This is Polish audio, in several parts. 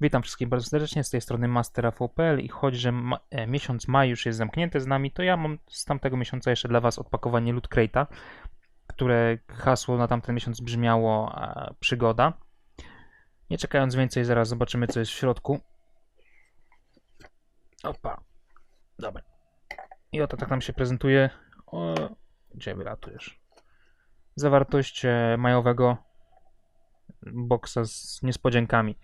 Witam wszystkich bardzo serdecznie, z tej strony MasterAV.pl i choć, że ma e, miesiąc maj już jest zamknięty z nami, to ja mam z tamtego miesiąca jeszcze dla Was odpakowanie Loot Crate'a, które hasło na tamten miesiąc brzmiało e, przygoda. Nie czekając więcej, zaraz zobaczymy co jest w środku. Opa, dobra. I oto tak nam się prezentuje. O, gdzie wylatujesz? Zawartość e, majowego boksa z niespodziankami.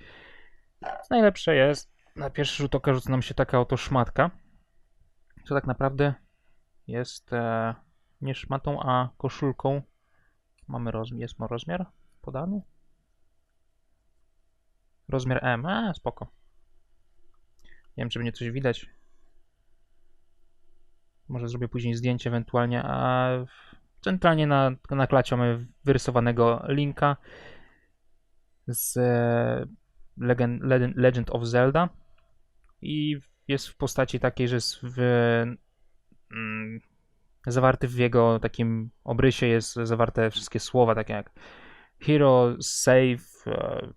Najlepsze jest, na pierwszy rzut oka rzuca nam się taka oto szmatka, co tak naprawdę jest e, nie szmatą, a koszulką. Mamy rozmiar, jest ma rozmiar podany? Rozmiar M, a spoko. Nie wiem, czy będzie coś widać. Może zrobię później zdjęcie ewentualnie, a centralnie na, na klacie mamy wyrysowanego linka z e, Legend, Legend- of Zelda. I jest w postaci takiej, że jest w, mm, zawarty w jego takim obrysie jest zawarte wszystkie słowa, takie jak hero, save, e,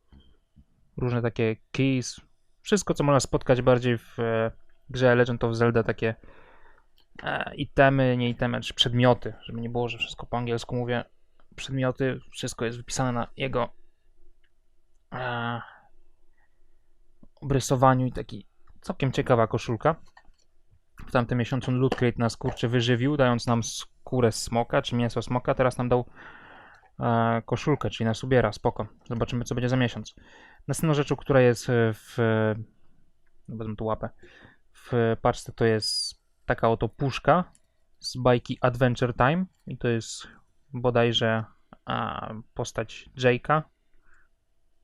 różne takie keys, wszystko co można spotkać bardziej w e, grze Legend of Zelda, takie e, itemy, nie itemy, czy przedmioty, żeby nie było, że wszystko po angielsku mówię, przedmioty, wszystko jest wypisane na jego e, obrysowaniu i taki całkiem ciekawa koszulka. W tamtym miesiącu Loot Crate nas kurczę wyżywił, dając nam skórę smoka, czy mięso smoka. Teraz nam dał e, koszulkę, czyli nas ubiera, spoko. Zobaczymy co będzie za miesiąc. Następną rzeczą, która jest e, w... No wezmę tu łapę. W paczce to jest taka oto puszka z bajki Adventure Time i to jest bodajże a, postać Jake'a.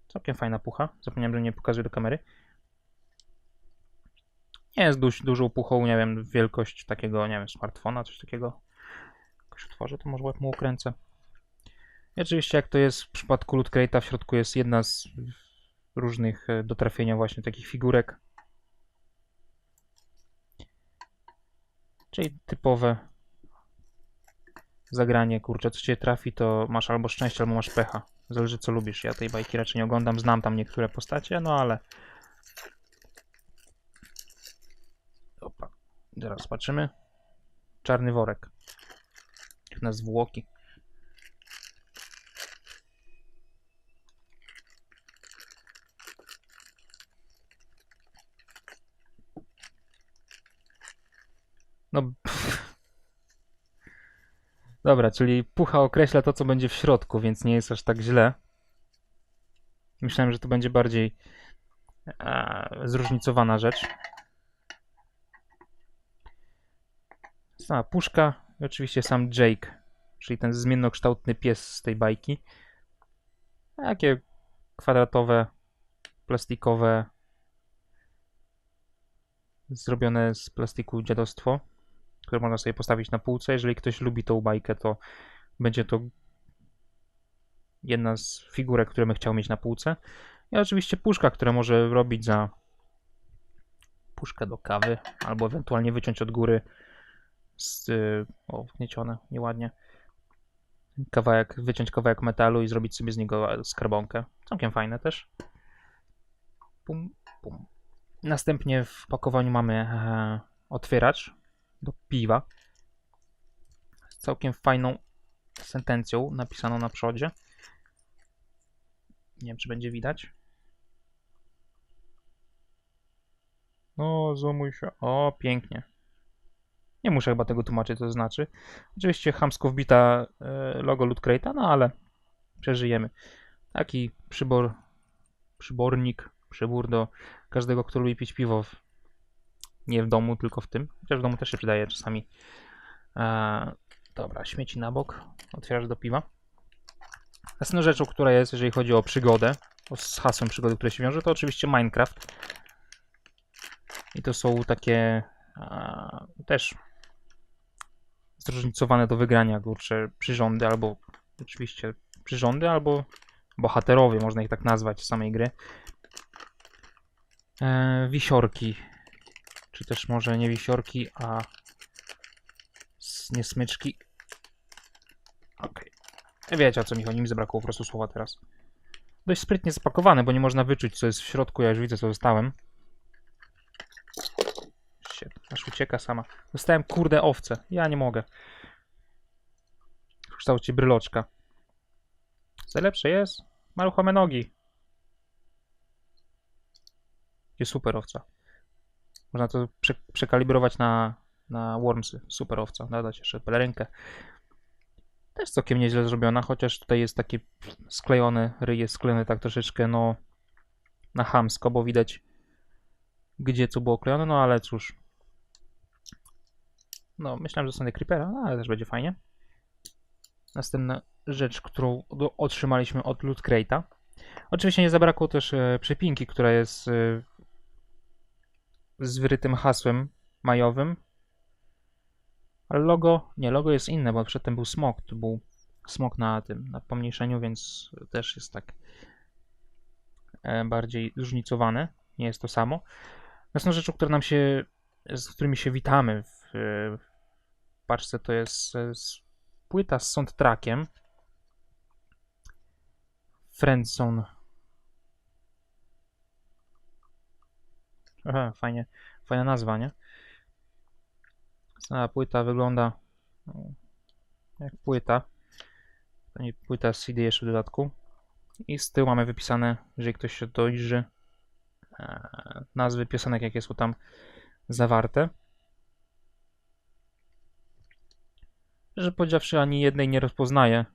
Całkiem fajna pucha. Zapomniałem, że nie pokazuję do kamery. Nie jest duż, dużą puchą, nie wiem, wielkość takiego, nie wiem, smartfona, coś takiego. Jakoś otworzę, to może łeb mu ukręcę. I oczywiście, jak to jest w przypadku Loot w środku jest jedna z różnych e, do trafienia właśnie takich figurek. Czyli typowe zagranie, kurczę, co cię trafi, to masz albo szczęście, albo masz pecha. Zależy co lubisz. Ja tej bajki raczej nie oglądam, znam tam niektóre postacie, no ale Opa. Zaraz zobaczymy. Czarny worek. Na zwłoki. No. Dobra, czyli pucha określa to, co będzie w środku, więc nie jest aż tak źle. Myślałem, że to będzie bardziej e, zróżnicowana rzecz. Sama puszka i oczywiście sam Jake, czyli ten zmiennokształtny pies z tej bajki. Takie kwadratowe, plastikowe, zrobione z plastiku dziadostwo, które można sobie postawić na półce. Jeżeli ktoś lubi tą bajkę, to będzie to jedna z figurek, które bym chciał mieć na półce. I oczywiście puszka, która może robić za puszkę do kawy, albo ewentualnie wyciąć od góry z, y, o, wgniecione, nieładnie. Kawałek, wyciąć kawałek metalu i zrobić sobie z niego skarbonkę. Całkiem fajne też. Pum, pum. Następnie w pakowaniu mamy e, otwieracz do piwa. Z całkiem fajną sentencją napisaną na przodzie. Nie wiem, czy będzie widać. No, zoomuj się. O, pięknie. Nie muszę chyba tego tłumaczyć, co to znaczy. Oczywiście chamsko wbita e, logo Loot Crate'a, no ale przeżyjemy. Taki przybor, przybornik, przybór do każdego, kto lubi pić piwo. W, nie w domu, tylko w tym. Chociaż w domu też się przydaje czasami. E, dobra, śmieci na bok. Otwierasz do piwa. Następną rzeczą, która jest, jeżeli chodzi o przygodę, o, z hasłem przygody, które się wiąże, to oczywiście Minecraft. I to są takie a, też zróżnicowane do wygrania, kurczę, przyrządy, albo oczywiście przyrządy, albo bohaterowie, można ich tak nazwać samej gry. E, wisiorki, czy też może nie wisiorki, a nie smyczki. Okej. Wiecie o co mi chodzi, mi zabrakło po prostu słowa teraz. dość sprytnie zapakowane, bo nie można wyczuć, co jest w środku. Ja już widzę, co dostałem. Shit, aż ucieka sama. Dostałem kurde owce. Ja nie mogę. W kształcie bryloczka. Co lepsze jest? Ma ruchome nogi. Jest super owca. Można to prze przekalibrować na, na Wormsy. Super owca. Dodać jeszcze pelerynkę. Też całkiem nieźle zrobiona, chociaż tutaj jest taki sklejony, ryj jest sklejony tak troszeczkę, no, na chamsko, bo widać gdzie co było klejone, no ale cóż. No, myślałem, że dostanę Creepera, no, ale też będzie fajnie. Następna rzecz, którą otrzymaliśmy od Loot Crate'a. Oczywiście nie zabrakło też e, przypinki, która jest e, z wyrytym hasłem majowym. Ale logo, nie, logo jest inne, bo przedtem był smok, to był smok na tym, na pomniejszeniu, więc też jest tak e, bardziej zróżnicowane. Nie jest to samo. Następną rzeczą, która nam się, z którymi się witamy w, w paczce, to jest s- płyta z soundtrackiem. Friendzone. Aha, fajnie, fajna nazwa, nie? Cała płyta wygląda no, jak płyta. To nie płyta CD jeszcze w dodatku. I z tyłu mamy wypisane, jeżeli ktoś się dojrzy, e, nazwy piosenek, jakie są tam zawarte. Że powiedziawszy, ani jednej nie rozpoznaję.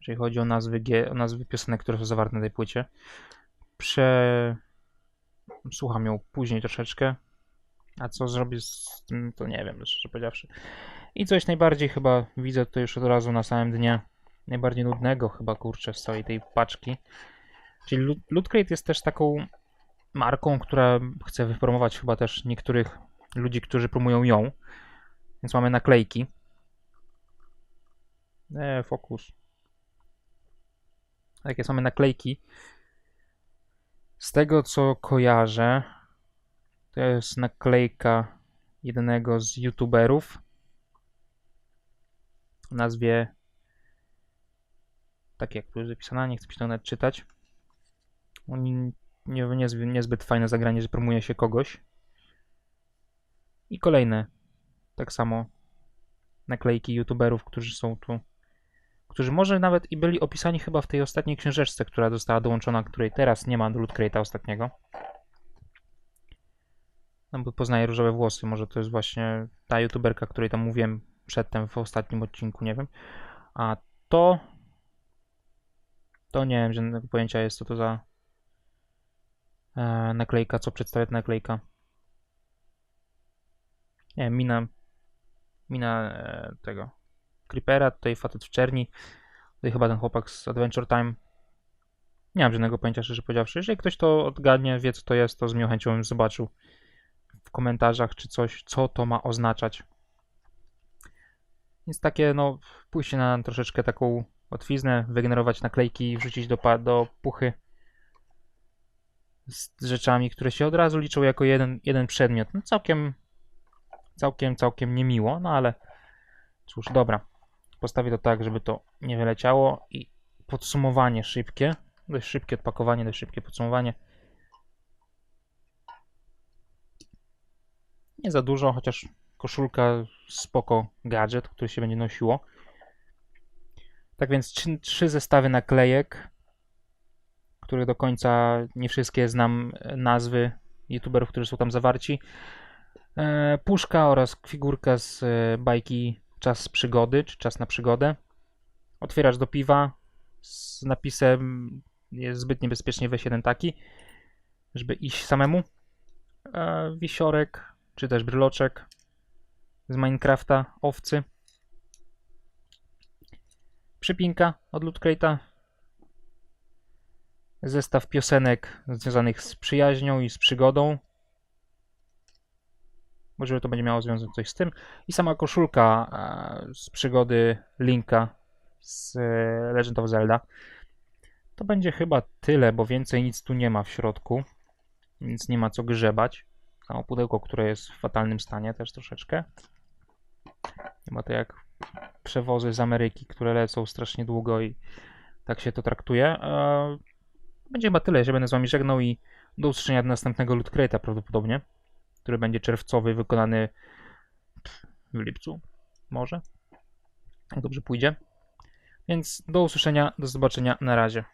Jeżeli chodzi o nazwy, o nazwy piosenek, które są zawarte na tej płycie. Prze... Słucham ją później troszeczkę. A co zrobię z tym, to nie wiem, szczerze powiedziawszy. I coś najbardziej chyba widzę to już od razu na samym dnie. Najbardziej nudnego chyba kurczę z całej tej paczki. Czyli Loot Crate jest też taką marką, która chce wypromować chyba też niektórych ludzi, którzy promują ją. Więc mamy naklejki. E, fokus. Takie same naklejki. Z tego co kojarzę, to jest naklejka jednego z youtuberów o nazwie tak jak tu jest zapisana, nie chcę się to nawet czytać. Oni nie, niezbyt, niezbyt fajne zagranie, że promuje się kogoś. I kolejne, tak samo naklejki youtuberów, którzy są tu, którzy może nawet i byli opisani chyba w tej ostatniej książeczce, która została dołączona, której teraz nie ma do ostatniego. No bo poznaję różowe włosy, może to jest właśnie ta youtuberka, której tam mówiłem przedtem w ostatnim odcinku, nie wiem. A to... To nie wiem, żadnego pojęcia jest, co to za e, naklejka, co przedstawia ta naklejka. Nie wiem, mina... Mina e, tego... Creepera, tutaj facet w czerni. Tutaj chyba ten chłopak z Adventure Time. Nie mam żadnego pojęcia, szczerze powiedziawszy. Jeżeli ktoś to odgadnie, wie co to jest, to z miłą chęcią bym zobaczył w komentarzach czy coś, co to ma oznaczać. Więc takie, no, pójście na troszeczkę taką łatwiznę, wygenerować naklejki, wrzucić do, do puchy z rzeczami, które się od razu liczą jako jeden, jeden przedmiot. No całkiem, całkiem, całkiem niemiło, no ale cóż, dobra. Postawię to tak, żeby to nie wyleciało i podsumowanie szybkie, dość szybkie odpakowanie, dość szybkie podsumowanie. Nie za dużo, chociaż koszulka spoko gadżet, który się będzie nosiło. Tak więc trzy, trzy zestawy naklejek, które do końca nie wszystkie znam e, nazwy youtuberów, którzy są tam zawarci. E, puszka oraz figurka z e, bajki Czas przygody, czy Czas na przygodę. Otwierasz do piwa z napisem jest zbyt niebezpiecznie weź jeden taki, żeby iść samemu. E, wisiorek, czy też bryloczek z Minecrafta, owcy. Przypinka od Loot. Zestaw piosenek związanych z przyjaźnią i z przygodą. Może to będzie miało związek coś z tym. I sama koszulka e, z przygody Linka z e, Legend of Zelda. To będzie chyba tyle, bo więcej nic tu nie ma w środku. Więc nie ma co grzebać. Samo pudełko, które jest w fatalnym stanie też troszeczkę. Ma to jak przewozy z Ameryki, które lecą strasznie długo i Tak się to traktuje. E, Będzie chyba tyle. Się będę z wami żegnał i do usłyszenia do następnego Loot Crate'a prawdopodobnie, który będzie czerwcowy, wykonany w lipcu. Może. Dobrze pójdzie. Więc do usłyszenia, do zobaczenia. Na razie.